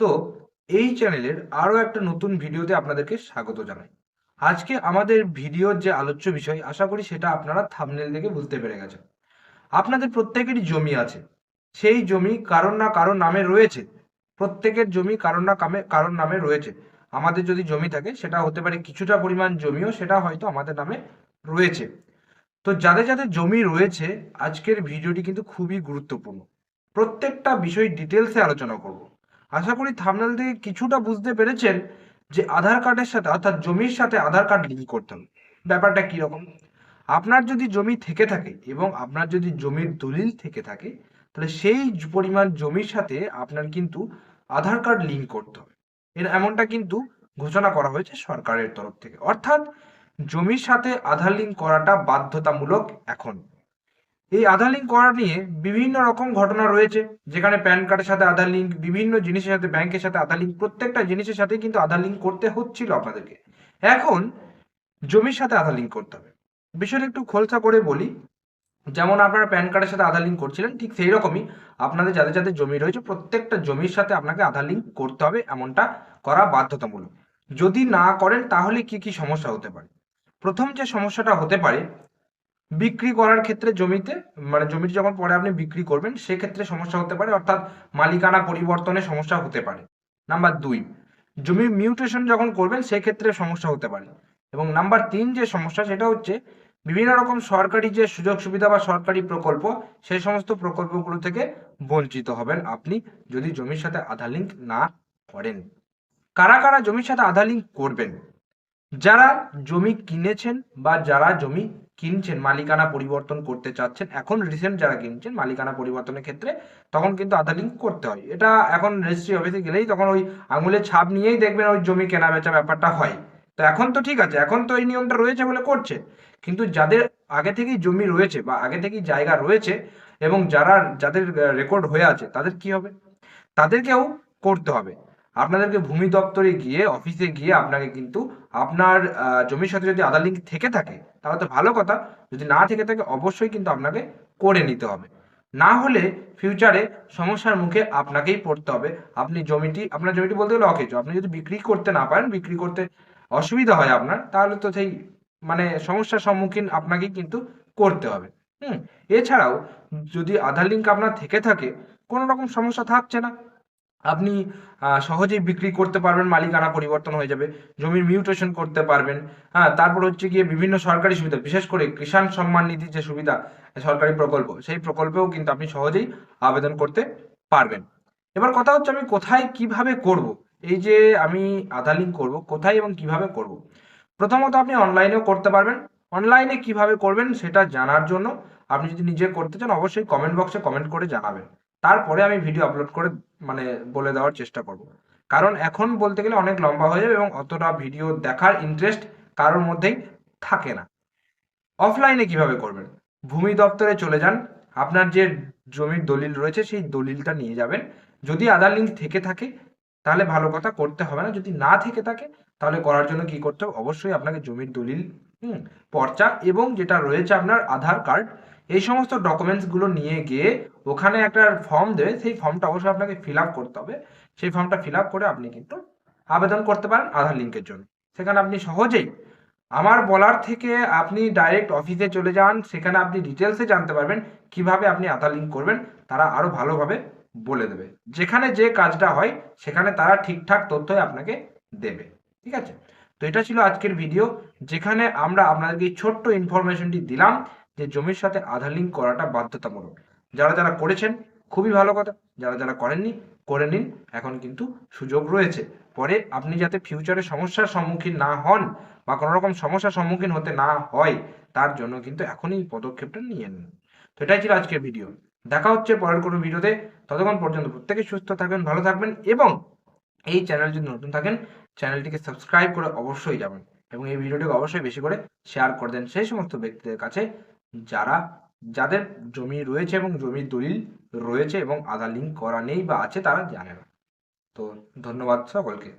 তো এই চ্যানেলের আরও একটা নতুন ভিডিওতে আপনাদেরকে স্বাগত জানাই। আজকে আমাদের ভিডিওর যে আলোচ্য বিষয়, আশা করি সেটা আপনারা থামনেল দেখে বুঝতে পেরে গেছেন। আপনাদের প্রত্যেকেরই জমি আছে। সেই জমি কারোর না কারোর নামে রয়েছে। প্রত্যেকের জমি কারোর না কামে কারোর নামে রয়েছে। আমাদের যদি জমি থাকে, সেটা হতে পারে কিছুটা পরিমাণ জমিও, সেটা হয়তো আমাদের নামে রয়েছে। তো যাদের যাদের জমি রয়েছে, আজকের ভিডিওটি কিন্তু খুবই গুরুত্বপূর্ণ। প্রত্যেকটা বিষয় ডিটেলসে আলোচনা করব। আশা করি থামনেল থেকে কিছুটা বুঝতে পেরেছেন যে আধার কার্ডের সাথে অর্থাৎ জমির সাথে আধার কার্ড লিঙ্ক করতে হবে। ব্যাপারটা কীরকম আপনার যদি জমি থেকে থাকে এবং আপনার যদি জমির দলিল থেকে থাকে, তাহলে সেই পরিমাণ জমির সাথে আপনার কিন্তু আধার কার্ড লিঙ্ক করতে হবে। এর এমনটা কিন্তু ঘোষণা করা হয়েছে সরকারের তরফ থেকে। অর্থাৎ জমির সাথে আধার লিঙ্ক করাটা বাধ্যতামূলক এখন। এই আধার লিঙ্ক করা নিয়ে বিভিন্ন রকম ঘটনা রয়েছে, যেখানে প্যান কার্ডের সাথে আধার লিঙ্ক বিভিন্ন জিনিসের সাথে ব্যাংকের সাথে আধার লিঙ্ক প্রত্যেকটা জিনিসের সাথে কিন্তু আধার লিঙ্ক করতে হচ্ছিল আপনাদেরকে। এখন জমির সাথে আধার লিঙ্ক করতে হবে। বিষয়টা একটু খোলসা করে বলি, যেমন আপনারা প্যান কার্ডের সাথে আধার লিঙ্ক করছিলেন, ঠিক সেই রকমই আপনাদের যাদের যাদের জমি রয়েছে, প্রত্যেকটা জমির সাথে আপনাকে আধার লিঙ্ক করতে হবে এমনটা করা বাধ্যতামূলক। যদি না করেন তাহলে কি কি সমস্যা হতে পারে? প্রথম যে সমস্যাটা হতে পারে বিক্রি করার ক্ষেত্রে জমিতে মানে জমিটি যখন পরে আপনি বিক্রি করবেন, সেক্ষেত্রে সমস্যা হতে পারে, অর্থাৎ মালিকানা পরিবর্তনে সমস্যা হতে পারে। নাম্বার দুই, জমি মিউটেশন যখন করবেন, সেক্ষেত্রে সমস্যা হতে পারে। এবং নাম্বার তিন যে সমস্যা, সেটা হচ্ছে বিভিন্ন রকম সরকারি যে সুযোগ সুবিধা বা সরকারি প্রকল্প সেই সমস্ত প্রকল্পগুলো থেকে বঞ্চিত হবেন আপনি যদি জমির সাথে আধার লিঙ্ক না করেন। কারা কারা জমির সাথে আধার লিঙ্ক করবেন? যারা জমি কিনেছেন বা যারা জমি কিনছেন, মালিকানা পরিবর্তন করতে চাচ্ছেন, এখন রিসেন্ট যারা কিনছেন, মালিকানা পরিবর্তনের ক্ষেত্রে তখন কিন্তু আধার লিঙ্ক করতে হয়। এটা এখন রেজিস্ট্রি অফিসে গেলেই তখন ওই আঙুলের ছাপ নিয়েই দেখবেন ওই জমি কেনা বেচা ব্যাপারটা হয়। তো এখন তো ঠিক আছে, এখন তো এই নিয়মটা রয়েছে বলে করছে। কিন্তু যাদের আগে থেকেই জমি রয়েছে বা আগে থেকেই জায়গা রয়েছে এবং যারা, যাদের রেকর্ড হয়ে আছে, তাদের কি হবে? তাদেরকেও করতে হবে। আপনাদেরকে ভূমি দপ্তরে গিয়ে অফিসে গিয়ে আপনাকে কিন্তু আপনার জমির সাথে যদি আধার লিঙ্ক থেকে থাকে, তাহলে তো ভালো কথা। যদি না থেকে থাকে, অবশ্যই কিন্তু আপনাকে করে নিতে হবে। না হলে ফিউচারে সমস্যার মুখে আপনাকেই পড়তে হবে। আপনি জমিটি, আপনার জমিটি বলতে গেলে অকেজ আপনি যদি বিক্রি করতে না পারেন, বিক্রি করতে অসুবিধা হয় আপনার, তাহলে তো সেই মানে সমস্যার সম্মুখীন আপনাকেই কিন্তু করতে হবে। হুম, এছাড়াও যদি আধার লিঙ্ক আপনার থেকে থাকে, কোনো রকম সমস্যা থাকছে না। আপনি সহজেই বিক্রি করতে পারবেন, মালিকানা পরিবর্তন হয়ে যাবে, জমির মিউটেশন করতে পারবেন হ্যাঁ তারপর হচ্ছে গিয়ে বিভিন্ন সরকারি সুবিধা, বিশেষ করে কিষাণ সম্মান নিধির যে সুবিধা, সরকারি প্রকল্প, সেই প্রকল্পেও কিন্তু আপনি সহজেই আবেদন করতে পারবেন। এবার কথা হচ্ছে আমি কোথায় কীভাবে করব? এই যে আমি আধার লিঙ্ক করব, কোথায় এবং কীভাবে করব? প্রথমত আপনি অনলাইনেও করতে পারবেন। অনলাইনে কীভাবে করবেন সেটা জানার জন্য আপনি যদি নিজে করতে চান, অবশ্যই কমেন্ট বক্সে কমেন্ট করে জানাবেন। তারপরে আমি ভিডিও আপলোড করে মানে বলে দেওয়ার চেষ্টা করব। কারণ এখন বলতে গেলে অনেক লম্বা হয়ে যাবে এবং অতটা ভিডিও দেখার ইন্টারেস্ট কারোর মধ্যেই থাকে না। অফলাইনে কীভাবে করবেন? ভূমি দপ্তরে চলে যান। আপনার যে জমির দলিল রয়েছে, সেই দলিলটা নিয়ে যাবেন। যদি আধার লিঙ্ক থেকে থাকে, তাহলে ভালো কথা, করতে হবে না। যদি না থেকে থাকে, তাহলে করার জন্য কি করতে হবে? অবশ্যই আপনাকে জমির দলিল হুম, পর্চা এবং যেটা রয়েছে আপনার আধার কার্ড, এই সমস্ত ডকুমেন্টসগুলো নিয়ে গিয়ে ওখানে একটা ফর্ম দেবে, সেই ফর্মটা অবশ্যই আপনাকে ফিল আপ করতে হবে। সেই ফর্মটা ফিল আপ করে আপনি কিন্তু আবেদন করতে পারেন আধার লিঙ্কের জন্য। সেখানে আপনি সহজেই আমার বলার থেকে আপনি ডাইরেক্ট অফিসে চলে যান, সেখানে আপনি ডিটেলসে জানতে পারবেন কীভাবে আপনি আধার লিঙ্ক করবেন, তারা আরও ভালোভাবে বলে দেবে। যেখানে যে কাজটা হয়, সেখানে তারা ঠিকঠাক তথ্যই আপনাকে দেবে। ঠিক আছে? তো এটা ছিল আজকের ভিডিও যেখানে আমরা আপনাদেরকে ছোট্ট ইনফরমেশনটি দিলাম যে জমির সাথে আধার লিঙ্ক করাটা বাধ্যতামূলক। যারা যারা করেছেন, খুবই ভালো কথা। যারা যারা করেননি, করে নিন। এখন কিন্তু সুযোগ রয়েছে। পরে আপনি যাতে ফিউচারে সমস্যার সম্মুখীন না হন বা কোনো রকম সমস্যার সম্মুখীন হতে না হয়, তার জন্য কিন্তু এখনই পদক্ষেপটা নিয়ে নিন। তো এটাই ছিল আজকের ভিডিও দেখা হচ্ছে পরের কোনো ভিডিওতে ততক্ষণ পর্যন্ত প্রত্যেকে সুস্থ থাকবেন, ভালো থাকবেন এবং এই চ্যানেল যদি নতুন থাকেন চ্যানেলটিকে সাবস্ক্রাইব করে অবশ্যই যাবেন এবং এই ভিডিওটিকে অবশ্যই বেশি করে শেয়ার করে দেন সেই সমস্ত ব্যক্তিদের কাছে যারা, যাদের জমি রয়েছে এবং জমির দলিল রয়েছে এবং আধার লিঙ্ক করা নেই বা আছে তারা জানে না। তো ধন্যবাদ সকলকে।